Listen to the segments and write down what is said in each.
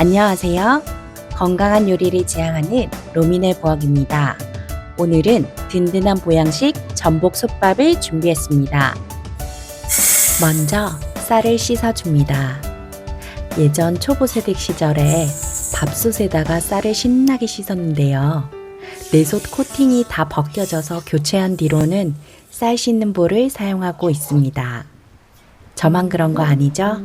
안녕하세요. 건강한 요리를 지향하는 로미네 부엌입니다. 오늘은 든든한 보양식 전복 솥밥을 준비했습니다. 먼저 쌀을 씻어줍니다. 예전 초보세댁 시절에 밥솥에다가 쌀을 신나게 씻었는데요. 내솥 코팅이 다 벗겨져서 교체한 뒤로는 쌀 씻는 볼을 사용하고 있습니다. 저만 그런 거 아니죠?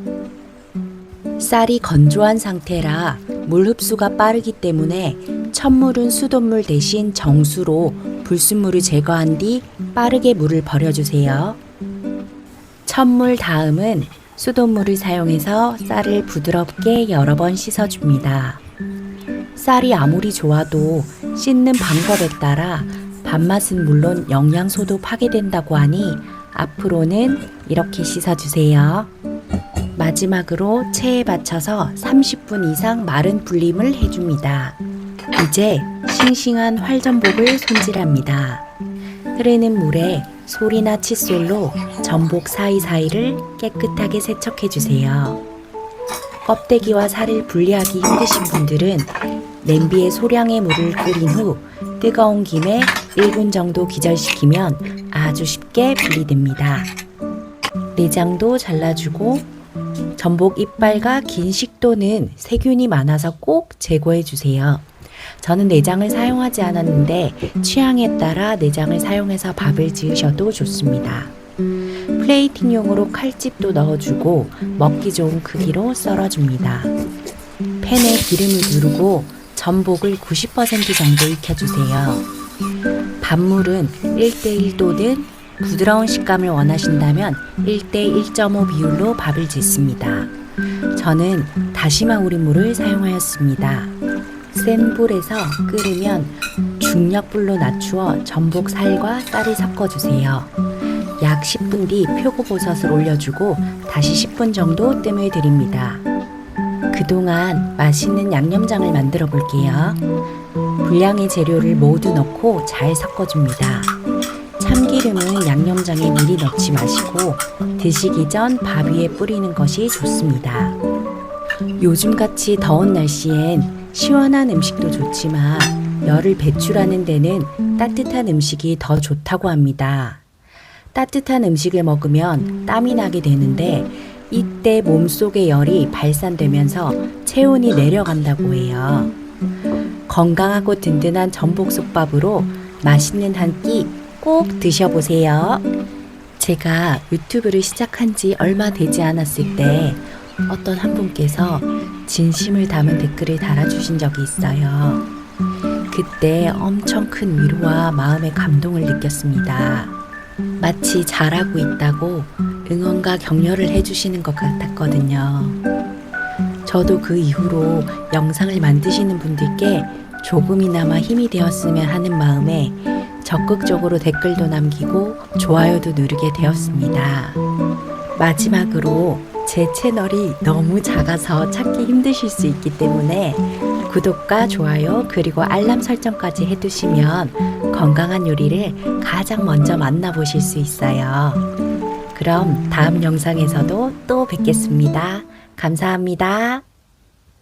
쌀이 건조한 상태라 물 흡수가 빠르기 때문에 찬물은 수돗물 대신 정수로 불순물을 제거한 뒤 빠르게 물을 버려주세요. 찬물 다음은 수돗물을 사용해서 쌀을 부드럽게 여러 번 씻어줍니다. 쌀이 아무리 좋아도 씻는 방법에 따라 밥맛은 물론 영양소도 파괴된다고 하니 앞으로는 이렇게 씻어주세요. 마지막으로 체에 받쳐서 30분 이상 마른 불림을 해줍니다. 이제 싱싱한 활전복을 손질합니다. 흐르는 물에 솔이나 칫솔로 전복 사이사이를 깨끗하게 세척해주세요. 껍데기와 살을 분리하기 힘드신 분들은 냄비에 소량의 물을 끓인 후 뜨거운 김에 1분 정도 기절시키면 아주 쉽게 분리됩니다. 내장도 잘라주고 전복 이빨과 긴 식도는 세균이 많아서 꼭 제거해 주세요. 저는 내장을 사용하지 않았는데 취향에 따라 내장을 사용해서 밥을 지으셔도 좋습니다. 플레이팅용으로 칼집도 넣어주고 먹기 좋은 크기로 썰어줍니다. 팬에 기름을 두르고 전복을 90% 정도 익혀주세요. 밥물은 1대1도든 부드러운 식감을 원하신다면 1대 1.5 비율로 밥을 짓습니다. 저는 다시마 우린물을 사용하였습니다. 센 불에서 끓으면 중약불로 낮추어 전복 살과 쌀을 섞어주세요. 약 10분 뒤 표고버섯을 올려주고 다시 10분 정도 뜸을 들입니다. 그동안 맛있는 양념장을 만들어 볼게요. 분량의 재료를 모두 넣고 잘 섞어줍니다. 참기름은 양념장에 미리 넣지 마시고 드시기 전 밥 위에 뿌리는 것이 좋습니다. 요즘같이 더운 날씨엔 시원한 음식도 좋지만 열을 배출하는 데는 따뜻한 음식이 더 좋다고 합니다. 따뜻한 음식을 먹으면 땀이 나게 되는데 이때 몸속의 열이 발산되면서 체온이 내려간다고 해요. 건강하고 든든한 전복솥밥으로 맛있는 한 끼 꼭 드셔보세요. 제가 유튜브를 시작한 지 얼마 되지 않았을 때 어떤 한 분께서 진심을 담은 댓글을 달아주신 적이 있어요. 그때 엄청 큰 위로와 마음의 감동을 느꼈습니다. 마치 잘하고 있다고 응원과 격려를 해주시는 것 같았거든요. 저도 그 이후로 영상을 만드시는 분들께 조금이나마 힘이 되었으면 하는 마음에 적극적으로 댓글도 남기고 좋아요도 누르게 되었습니다. 마지막으로 제 채널이 너무 작아서 찾기 힘드실 수 있기 때문에 구독과 좋아요 그리고 알람 설정까지 해두시면 건강한 요리를 가장 먼저 만나보실 수 있어요. 그럼 다음 영상에서도 또 뵙겠습니다. 감사합니다.